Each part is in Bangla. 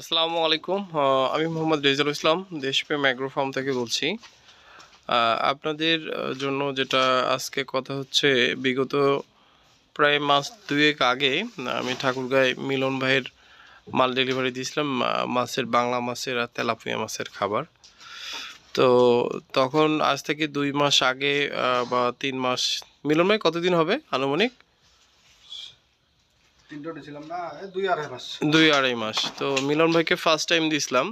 আসসালামু আলাইকুম। আমি মোহাম্মদ রেজাল ইসলাম, দেশপ্রেম অ্যাগ্রো ফার্ম থেকে বলছি। আপনাদের জন্য যেটা আজকে কথা হচ্ছে, বিগত প্রায় মাস দুয়েক আগে, আমি ঠাকুরগাঁয় মিলন ভাইয়ের মাল ডেলিভারি দিয়েছিলাম মাছের বাংলা মাছের আর তেলাপুয়া মাছের খাবার। তো তখন আজ থেকে দুই মাস আগে বা তিন মাস, মিলন ভাই কতদিন হবে আনুমানিক? দুই আড়াই মাস। তো মিলন ভাইকে ফার্স্ট টাইম দিয়েছিলাম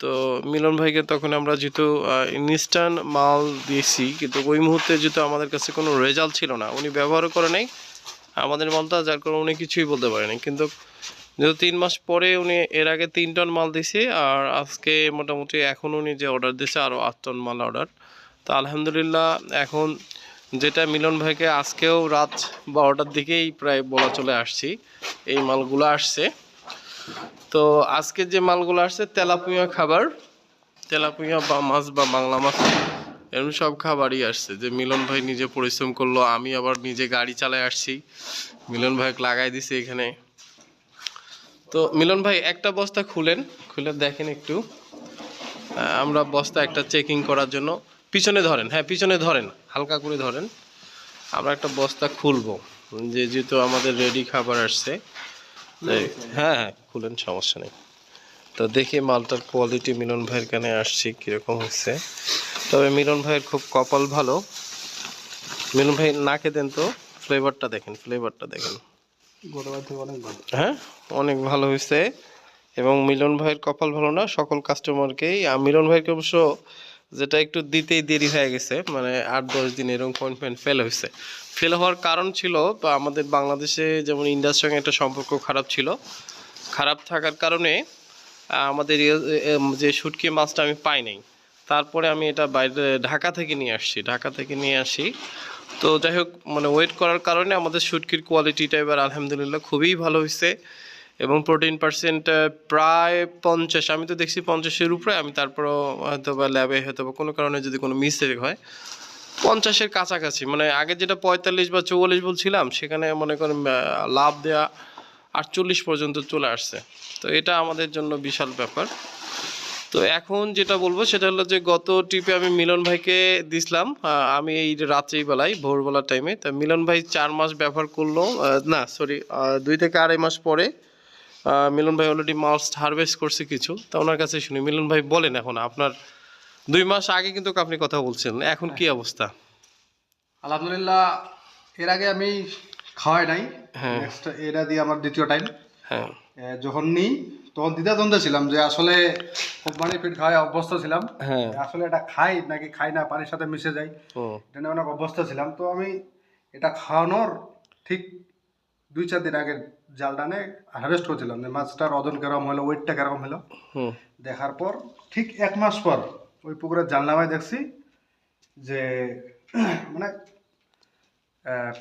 তো মিলন ভাইকে তখন আমরা যেহেতু ইনস্ট্যান্ট মাল দিয়েছি, কিন্তু ওই মুহূর্তে যেহেতু আমাদের কাছে কোনো রেজাল্ট ছিল না, উনি ব্যবহারও করে নাই। আমাদের মালটা যার কারণে উনি কিছুই বলতে পারেনি কিন্তু যেহেতু তিন মাস পরে উনি এর আগে তিন টন মাল দিছে আর আজকে মোটামুটি এখন উনি যে অর্ডার দিছে আরও আট টন মাল অর্ডার তো আলহামদুলিল্লাহ, এখন যেটা মিলন ভাইকে আজকেও রাত বারোটার দিকেই প্রায় বলা চলে আসছি। এই মালগুলো আসছে। তো আজকে যে মালগুলো আসছে, তেলাপুয়া খাবার, তেলাপুয়া বা মাছ বা বাংলা মাছ এরকম সব খাবারই আসছে। যে মিলন ভাই নিজে পরিশ্রম করল, আমি আবার নিজে গাড়ি চালায় আসছি। মিলন ভাই লাগাই দিছে এখানে। তো মিলন ভাই, একটা বস্তা খুলেন। খুলে দেখেন একটু। আমরা বস্তা একটা চেকিং করার জন্য। পিছনে ধরেন হ্যাঁ পিছনে ধরেন। হালকা করে ধরেন আমরা একটা বস্তা খুলবো। যে যেহেতু আমাদের রেডি খাবার আসছে হ্যাঁ হ্যাঁ খুলেন সমস্যা নেই। তো দেখি মালটার কোয়ালিটি মিলন ভাইয়ের কানে আসছি কীরকম হচ্ছে তবে মিলন ভাইয়ের খুব কপাল ভালো। মিলন ভাই নাকে দেন তো ফ্লেভারটা দেখেন ফ্লেভারটা দেখেন। অনেক হ্যাঁ অনেক ভালো হয়েছে। এবং মিলন ভাইয়ের কপাল ভালো না সকল কাস্টমারকেই আর মিলন ভাইকে অবশ্য যেটা একটু দিতেই দেরি হয়ে গেছে মানে আট দশ দিন এরকম পয়েন্টমেন্ট ফেল হয়েছে। ফেল হওয়ার কারণ ছিল আমাদের বাংলাদেশে যেমন ইন্ডিয়ার সঙ্গে একটা সম্পর্ক খারাপ ছিল, খারাপ থাকার কারণে আমাদের ইয়ে- যে শুটকি মাছটা আমি পাই নাই। তারপরে আমি এটা বাইরে, ঢাকা থেকে নিয়ে আসছি, ঢাকা থেকে নিয়ে আসি। তো যাই হোক মানে ওয়েট করার কারণে আমাদের শুটকির কোয়ালিটিটা এবার আলহামদুলিল্লাহ খুবই ভালো হয়েছে। এবং প্রোটিন পার্সেন্ট প্রায় পঞ্চাশ, আমি তো দেখছি পঞ্চাশের উপরে, আমি তারপরও হয়তো বা ল্যাবে হয়তো বা কোনো কারণে যদি কোনো মিস্টেক হয়, পঞ্চাশের কাছাকাছি মানে আগে যেটা পঁয়তাল্লিশ বা চৌয়াল্লিশ বলছিলাম, সেখানে মনে করেন লাভ দেওয়া আটচল্লিশ পর্যন্ত চলে আসছে। তো এটা আমাদের জন্য বিশাল ব্যাপার। তো এখন যেটা বলব, সেটা হলো যে গত ট্রিপে আমি মিলন ভাইকে দিছিলাম আমি এই রাত্রি বেলায়, ভোরবেলার টাইমে তা মিলন ভাই চার মাস ব্যবহার করল না সরি দুই থেকে আড়াই মাস পরে মিলন ভাই অলরেডি মাছ হারভেস্ট করছে কিছু। তা ওনার কাছে শুনি মিলন ভাই বলেন এখন আপনার দুই মাস আগে কিন্তু আপনি কথা বলছেন এখন কি অবস্থা? আলহামদুলিল্লাহ এর আগে আমি খাওয়াই নাই হ্যাঁ। নেক্সট এটা দিয়ে আমার দ্বিতীয় টাইম হ্যাঁ। যখন নিই তখন দ্বিতীয় দ্বন্দ্বে ছিলাম যে আসলে কোম্পানি ফিড খাওয়াই অভ্যস্ত ছিলাম। হ্যাঁ। আসলে এটা খাই নাকি খাই না পানির সাথে মিশে যায় এটা নিয়ে অনেক অভ্যস্ত ছিলাম। তো আমি এটা খাওয়ানোর ঠিক দুই চার দিন আগে জাল টানে হারভেস্ট করছিলাম। যে মাছটার ওজন কেরকম হলো ওয়েটটা কেরকম হলো। দেখার পর ঠিক এক মাস পর ওই পুকুরের জানলামায় দেখছি যে মানে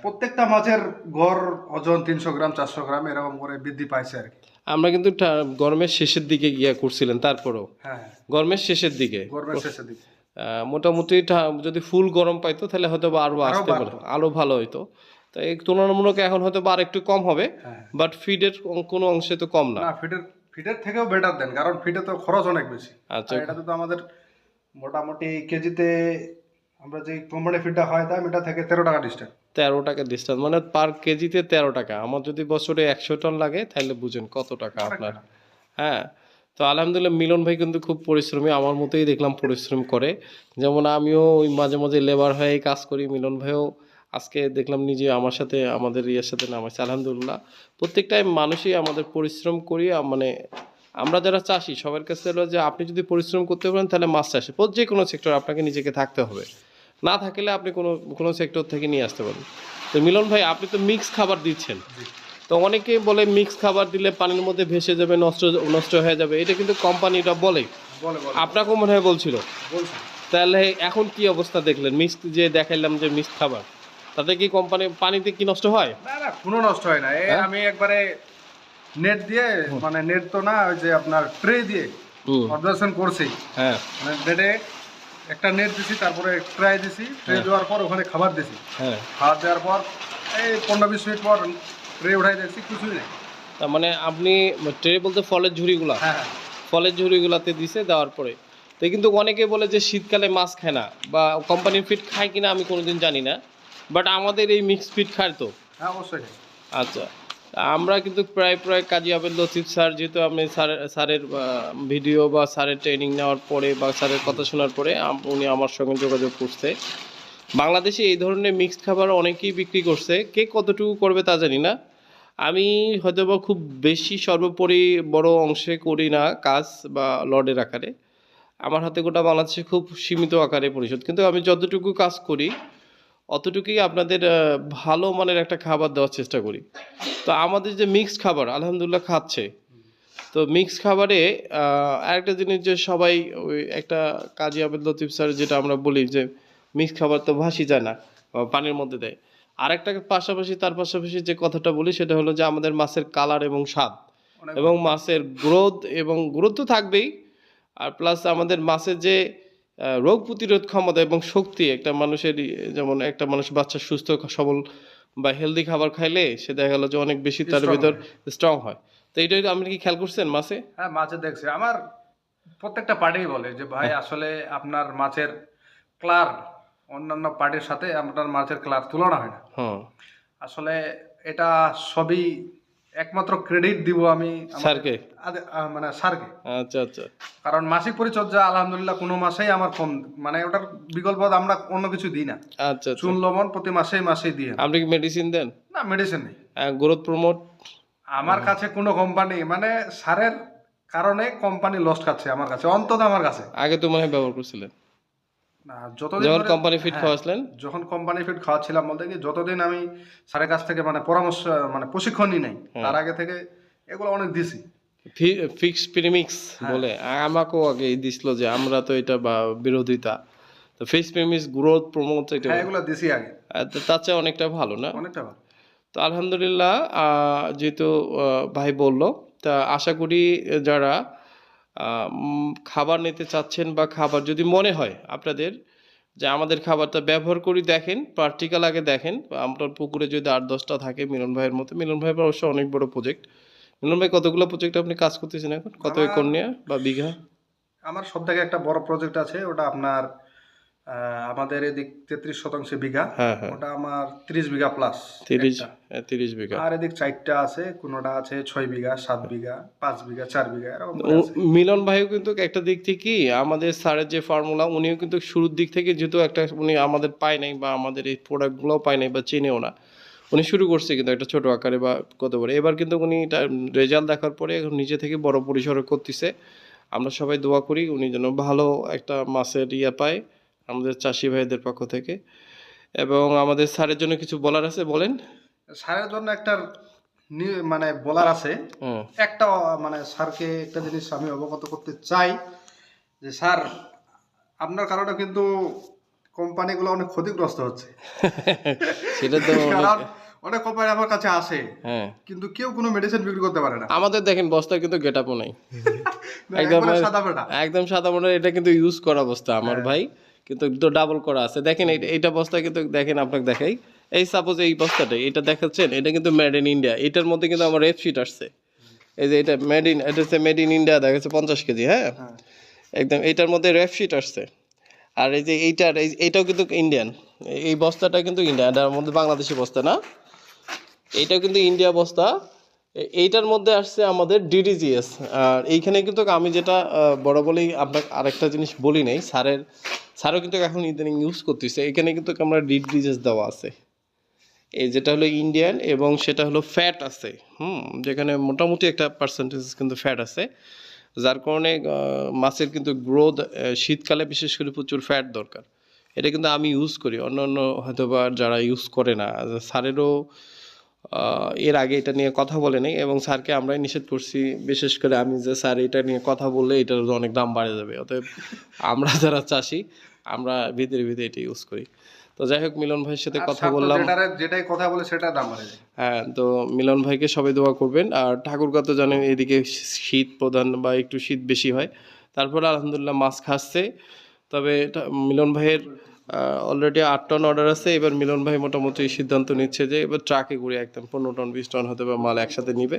প্রত্যেকটা মাছের গড় ওজন তিনশো গ্রাম চারশো গ্রাম এরকম করে বৃদ্ধি পাইছে আর কি। আমরা কিন্তু গরমের শেষের দিকে গিয়া করছিলেন তারপরেও। হ্যাঁ। গরমের শেষের দিকে। গরমের শেষের দিকে। মোটামুটি যদি ফুল গরম পাইতো তাহলে হয়তো আরও আসতে পারে। আরও ভালো হইতো। তো এই তুলনামূলক এখন হয়তো বা আর একটু কম হবে হ্যাঁ। বাট ফিডের কোনো অংশে তো কম না। না ফিটের ফিটের থেকেও বেটার দেন কারণ ফিটে তো খরচ অনেক বেশি। আচ্ছা। এটাতে তো আমাদের মোটামুটি কেজিতে আমরা যে কোম্পানি ফিডটা খাওয়াইতাম এটা থেকে তেরো টাকা ডিস্টেন্স তেরো টাকা ডিস্টেন্স মানে পার কেজিতে তেরো টাকা। আমার যদি বছরে একশো টন লাগে তাহলে বুঝেন কত টাকা আপনার। হ্যাঁ তো আলহামদুলিল্লাহ মিলন ভাই কিন্তু খুব পরিশ্রমী আমার মতোই দেখলাম পরিশ্রম করে। যেমন আমিও ওই মাঝে মাঝে লেবার হয়ে কাজ করি মিলন ভাইও আজকে দেখলাম নিজে আমার সাথে আমাদের ইয়ের সাথে নামাইছে আলহামদুলিল্লাহ। প্রত্যেকটাই মানুষই আমাদের পরিশ্রম করি মানে আমরা যারা চাষি সবার কাছে হলো যে আপনি যদি পরিশ্রম করতে পারেন তাহলে মাছ চাষে যে কোনো সেক্টর আপনাকে নিজেকে থাকতে হবে। না থাকলে আপনি কোনো কোনো সেক্টর থেকে নিয়ে আসতে পারেন তো মিলন ভাই আপনি তো মিক্স খাবার দিচ্ছেন। তো অনেকেই বলে মিক্স খাবার দিলে পানির মধ্যে ভেসে যাবে নষ্ট নষ্ট হয়ে যাবে। এটা কিন্তু কোম্পানিটা বলে। আপনাকেও মনে হয় বলছিল? তাহলে এখন কি অবস্থা দেখলেন? মিক্স যে দেখাইলাম যে মিক্স খাবার। তাতে কি কোম্পানি পানিতে কি নষ্ট হয়? না না কোনো নষ্ট হয় না। এ হ্যাঁ? আমি একবারে নেট দিয়ে মানে নেট তো না ওই যে আপনার ট্রে দিয়ে অবজারভেশন করছি। হ্যাঁ। মানে নেটে একটা নেট দিছি তারপরে ট্রাই দিছি। ট্রে দেওয়ার পর ওখানে খাবার দিছি। হ্যাঁ। খাবার দেওয়ার পর এই পনেরো বিশ মিনিট পর ট্রে উঠাই দেখছি কিছুই নেই। তার মানে আপনি ট্রে বলতে ফলের ঝুড়িগুলা? হ্যাঁ হ্যাঁ। ফলের ঝুড়িগুলাতে দিছে দেওয়ার পরে। তো কিন্তু অনেকে বলে যে শীতকালে মাছ খায় না বা কোম্পানির ফিট খায় কিনা আমি কোনোদিন জানি না। বাট আমাদের এই মিক্স ফিট খায় তো? হ্যাঁ অবশ্যই আচ্ছা আমরা কিন্তু প্রায় প্রায় কাজী আবেদ লতিফ স্যার যেহেতু আমি স্যারের স্যারের ভিডিও বা স্যারের ট্রেনিং নেওয়ার পরে বা স্যারের কথা শোনার পরে উনি আমার সঙ্গে যোগাযোগ করছে। বাংলাদেশে এই ধরনের মিক্সড খাবার অনেকেই বিক্রি করছে। কে কতটুকু করবে তা জানি না। আমি হয়তো বা খুব বেশি সর্বোপরি বড় অংশে করি না কাজ বা লর্ডের আকারে। আমার হাতে গোটা বাংলাদেশে খুব সীমিত আকারে পরিশোধ। কিন্তু আমি যতটুকু কাজ করি অতটুকুই আপনাদের ভালো মানের একটা খাবার দেওয়ার চেষ্টা করি। তো আমাদের যে মিক্সড খাবার আলহামদুলিল্লাহ খাচ্ছে। তো মিক্স খাবারে আরেকটা জিনিস যে সবাই ওই একটা কাজী আবেদ লতিফ স্যার যেটা আমরা বলি যে মিক্স খাবার তো ভাসি যায় না পানির মধ্যে দেয়। আরেকটা পাশাপাশি তার পাশাপাশি যে কথাটা বলি সেটা হলো যে আমাদের মাছের কালার এবং স্বাদ। এবং মাছের গ্রোথ এবং গ্রোথ তো থাকবেই আর প্লাস আমাদের মাছের যে রোগ প্রতিরোধ ক্ষমতা এবং শক্তি একটা মানুষের যেমন একটা মানুষ বাচ্চা সুস্থ সবল বা হেলদি খাবার খাইলে সে দেখা গেল যে অনেক বেশি তার ভিতর স্ট্রং হয়। তো এটা আপনি কি খেয়াল করছেন মাছে? হ্যাঁ মাছে দেখছি। আমার প্রত্যেকটা পার্টি বলে যে ভাই আসলে আপনার মাছের ক্লার অন্যান্য পার্টির সাথে আপনার মাছের ক্লার তুলনা হয় না। হ্যাঁ আসলে এটা সবই একমাত্র ক্রেডিট দিব আমি স্যারকে? মানে স্যারকে। আচ্ছা আচ্ছা। কারণ মাসিক পরিচর্যা আলহামদুলিল্লাহ কোনো মাসেই আমার কম মানে ওটার বিকল্প আমরা অন্য কিছু দিই না। আচ্ছা আচ্ছা। চুন লবণ প্রতি মাসেই মাসেই দিয়ে। আপনি কি মেডিসিন দেন? না মেডিসিন নেই। গ্রোথ প্রমোট আমার কাছে কোনো কোম্পানি মানে সারের কারণে কোম্পানি লস খাচ্ছে আমার কাছে অন্তত আমার কাছে। আগে তো মনে হয় ব্যবহার করছিলেন। যতদিন যখন কোম্পানি ফিট হ্যাঁ, খাওয়াছিলেন যখন কোম্পানি ফিট খাওয়াচ্ছিলাম বলতে কি যতদিন আমি স্যারের কাছ থেকে মানে পরামর্শ মানে প্রশিক্ষণ নিই নাই তার আগে থেকে এগুলো অনেক দিছি। ফিক্স প্রিমিক্স বলে। আমাকেও আগে দিছিল যে আমরা তো এটা বিরোধিতা। তো ফিক্স প্রিমিক্স গ্রোথ প্রমোট এটা হ্যাঁ এগুলো দিছি আগে। তার চেয়ে অনেকটা ভালো না? অনেকটা ভালো। তো আলহামদুলিল্লাহ আহ, যেহেতু ভাই বলল তা আশা করি যারা খাবার নিতে চাচ্ছেন বা খাবার যদি মনে হয় আপনাদের যে আমাদের খাবারটা ব্যবহার করি দেখেন প্র্যাকটিক্যাল আগে দেখেন আপনার পুকুরে যদি আট দশটা থাকে মিলন ভাইয়ের মতো মিলন ভাইয়ের অবশ্য অনেক বড় প্রজেক্ট মিলন ভাই কতগুলো প্রজেক্ট আপনি কাজ করতেছেন এখন? কত একর নিয়ে বা বিঘা? আমার সব থেকে একটা বড় প্রজেক্ট আছে ওটা আপনার আমাদের এদিক তেত্রিশ শতাংশ বিঘা। হ্যাঁ হ্যাঁ। ওটা আমার তিরিশ বিঘা প্লাস তিরিশ তিরিশ বিঘা। আর এদিক চারটা আছে কোনোটা আছে ছয় বিঘা সাত বিঘা পাঁচ বিঘা চার বিঘা এরকম। মিলন ভাইও কিন্তু একটা দিক থেকে কি আমাদের স্যারের যে ফর্মুলা উনিও কিন্তু শুরুর দিক থেকে যেহেতু একটা উনি আমাদের পায় নাই বা আমাদের এই প্রোডাক্টগুলোও পায় নাই বা চেনেও না উনি শুরু করছে কিন্তু একটা ছোট আকারে বা কত বড় এবার কিন্তু উনি রেজাল্ট দেখার পরে এখন নিজে থেকে বড় পরিসরে করতেছে। আমরা সবাই দোয়া করি উনি যেন ভালো একটা মাছের ইয়ে পায় আমাদের চাষি ভাইদের পক্ষ থেকে। এবং আমাদের স্যারের জন্য কিছু বলার আছে বলেন? সারের জন্য একটা মানে বলার আছে। একটা মানে স্যারকে একটা জিনিস আমি অবগত করতে চাই যে স্যার আপনার কারণে কিন্তু কোম্পানিগুলো অনেক ক্ষতিগ্রস্ত হচ্ছে। সেটা তো অনেক- কোম্পানি আমার কাছে আসে হ্যাঁ। কিন্তু কেউ কোনো মেডিসিন বিক্রি করতে পারে না। আমাদের দেখেন বস্তা কিন্তু গেট আপও নাই একদম সাদা একদম সাদা মনে এটা কিন্তু ইউজ করা অবস্থা আমার ভাই। কিন্তু ডাবল করা আছে। দেখেন এইটা বস্তা কিন্তু দেখেন আপনাকে দেখাই। এই সাপোজ এই বস্তাটা এটা দেখাচ্ছেন এটা কিন্তু মেড ইন ইন্ডিয়া এটার মধ্যে কিন্তু আমার রেপ শিট আসছে। এই যে এটা মেড ইন এটা হচ্ছে মেড ইন ইন্ডিয়া দেখা যাচ্ছে পঞ্চাশ কেজি হ্যাঁ? হ্যাঁ। একদম এইটার মধ্যে রেপ শিট আসছে। আর এই যে এইটার এই- এইটাও কিন্তু ইন্ডিয়ান এই বস্তাটা কিন্তু ইন্ডিয়ান এটার মধ্যে বাংলাদেশি বস্তা না? এইটাও কিন্তু ইন্ডিয়া বস্তা। এইটার মধ্যে আসছে আমাদের ডিডিজিএস আর এইখানে কিন্তু আমি যেটা বড় বলেই আপনাকে আরেকটা জিনিস বলি নাই, স্যারের, স্যারও কিন্তু এখন ইদানিং ইউজ করতেছে। এখানে কিন্তু আমরা ডিডিজিএস দেওয়া আছে। এই যেটা হলো ইন্ডিয়ান এবং সেটা হলো ফ্যাট আছে, হুম? যেখানে মোটামুটি একটা পার্সেন্টেজ কিন্তু ফ্যাট আছে। যার কারণে মাছের কিন্তু গ্রোথ শীতকালে বিশেষ করে প্রচুর ফ্যাট দরকার। এটা কিন্তু আমি ইউজ করি। অন্য অন্য হয়তো বা যারা ইউজ করে না, স্যারেরও এর আগে এটা নিয়ে কথা বলে নেই এবং স্যারকে আমরাই নিষেধ করছি বিশেষ করে আমি যে স্যার এটা নিয়ে কথা বললে এটার অনেক দাম বাড়ে যাবে। অতএব আমরা যারা চাষি আমরা ভিতরে ভিতরে এটা ইউজ করি। তো যাই হোক মিলন ভাইয়ের সাথে কথা বললাম। যেটাই কথা বলে সেটা দাম বাড়ে যায়। হ্যাঁ তো মিলন ভাইকে সবাই দোয়া করবেন। আর ঠাকুরগা তো জানেন এদিকে শীত প্রধান বা একটু শীত বেশি হয়। তারপরে আলহামদুলিল্লাহ মাছ খাচ্ছে। তবে মিলন ভাইয়ের অলরেডি আট টন অর্ডার আছে। এবার মিলন ভাই মোটামুটি সিদ্ধান্ত নিচ্ছে যে এবার ট্রাকে ঘুরে একদম পনেরো টন বিশ টন হতে বা মাল একসাথে নিবে।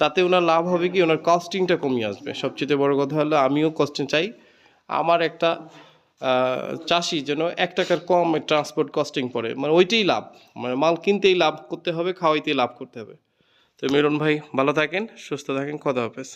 তাতে ওনার লাভ হবে কি? ওনার কস্টিংটা কমিয়ে আসবে। সবচেয়ে বড় কথা হলো আমিও কস্টিং চাই। আমার একটা চাষি যেন এক টাকার কম ট্রান্সপোর্ট কস্টিং পড়ে মানে ওইটাই লাভ। মানে মাল কিনতেই লাভ করতে হবে, খাওয়াইতেই লাভ করতে হবে। তো মিলন ভাই, ভালো থাকেন, সুস্থ থাকেন কথা হাফেজ।